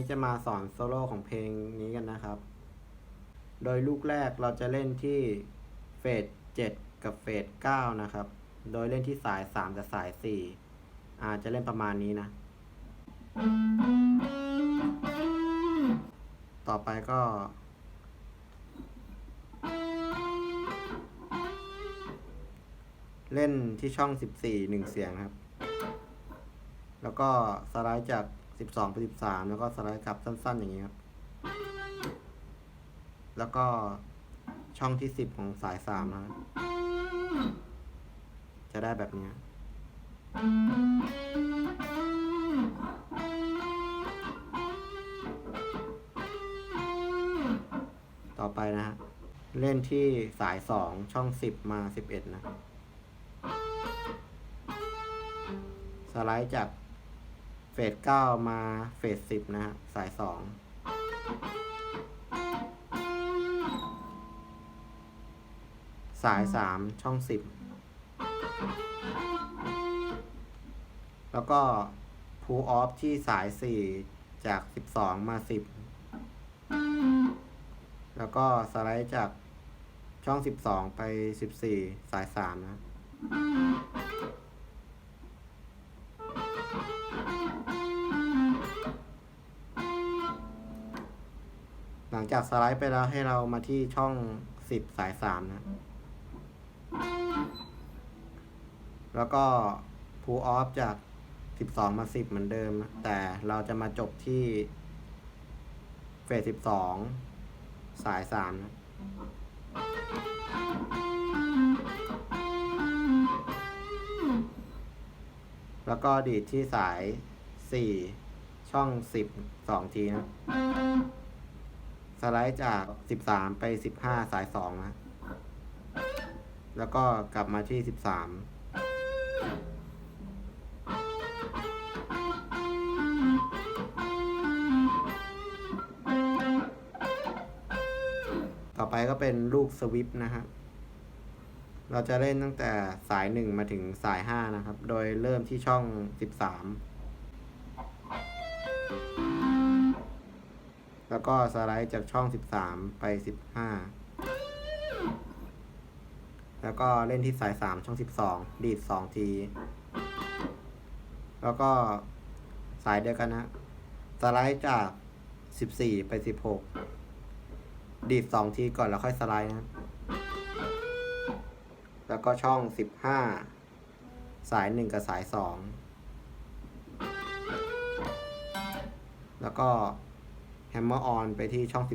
นี้จะมาสอนโซโล่ของเพลงนี้กันนะครับ โดยลูกแรกเราจะเล่นที่เฟส7กับเฟส9นะครับ โดยเล่นที่สาย 3 กับสาย 4 อาจจะเล่นประมาณนี้นะ ต่อไปก็เล่นที่ช่อง 14 1 เสียงครับ แล้วก็สไลด์จาก 12ไป13แล้วก็สไลด์กลับสั้น ๆ อย่างนี้ครับ แล้วก็ช่องที่10ของสาย3นะครับ จะได้แบบนี้ต่อไปนะฮะ เล่นที่สาย2ช่อง10มา11นะ สไลด์จาก สเก้ามาเฟสสิบนะฮะสายสองสายสามช่องสิบแล้วก็พูออฟที่สายสี่จากสิบสองมาสิบแล้วก็สไลด์จากช่องสิบสองไปสิบสี่สายสามนะ หลังจากสไลด์ไปแล้วให้เรามาที่ช่องสิบสายสามนะ แล้วก็พูออฟจากสิบสองมาสิบเหมือนเดิมนะ แต่เราจะมาจบที่เฟสสิบสองสายสามนะแล้วก็ดีดที่สายสี่ช่องสิบสองทีนะ สไลด์จาก 13 ไป 15 สาย 2 นะ แล้วก็กลับมาที่ 13 ต่อไปก็เป็นลูกสวิปนะฮะ เราจะเล่นตั้งแต่สาย 1 มาถึงสาย 5 นะครับ โดยเริ่มที่ช่อง 13 แล้วก็สไลด์จากช่อง 13 ไป 15 แล้วก็เล่นที่สาย 3 ช่อง 12 ดีด 2 ที แล้วก็สายเดียวกันนะ สไลด์จาก 14 ไป 16 ดีด 2 ทีก่อนแล้วค่อยสไลด์นะ แล้วก็ช่อง 15 สาย 1 กับสาย 2 แล้วก็ แฮมเมอร์ออนไปที่ช่อง 17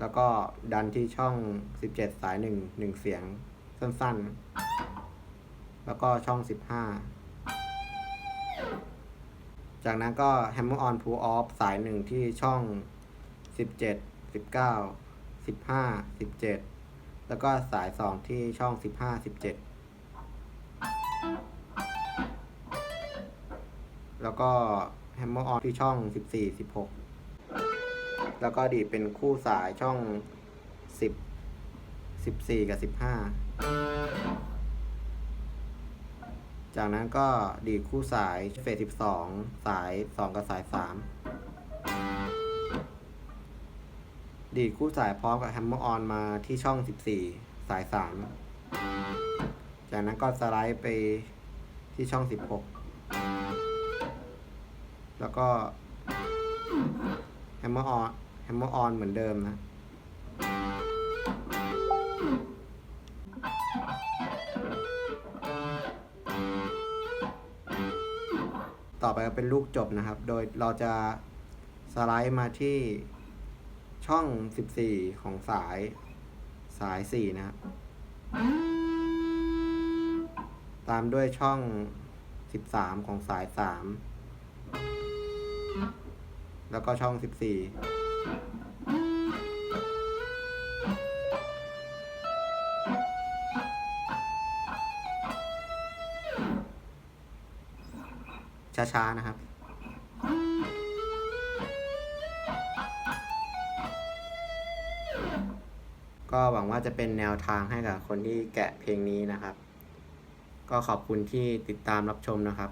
แล้วก็ดันที่ช่อง 17 สาย 1 1 เสียงสั้นๆ แล้วก็ช่อง 15 จากนั้นก็แฮมเมอร์ออนพูออฟสาย 1 ที่ช่อง 17 19 15 17 แล้วก็สาย 2 ที่ช่อง 15 17 แล้วก็ แฮมเมอร์ออนที่ช่อง 14 16 แล้วก็ดีดเป็นคู่สายช่อง 10 14 กับ 15 จากนั้นก็ดีดคู่สายเฟส12 สาย 2 กับสาย 3 ดีดคู่สายพร้อมกับแฮมเมอร์ออนมาที่ช่อง 14 สาย 3 จากนั้นก็สไลด์ไปที่ช่อง 16 แล้วก็แฮมเมอร์ออนแฮมเมอร์ออนเหมือนเดิมนะ ต่อไปก็เป็นลูกจบนะครับ โดยเราจะสไลด์มาที่ช่อง 14 ของสายสาย 4 นะครับ ตามด้วยช่อง 13 ของสาย 3 แล้วก็ช่อง 14ช้าๆ นะครับ ก็หวังว่าจะเป็นแนวทางให้กับคนที่แกะเพลงนี้นะครับ ก็ขอบคุณที่ติดตามรับชมนะครับ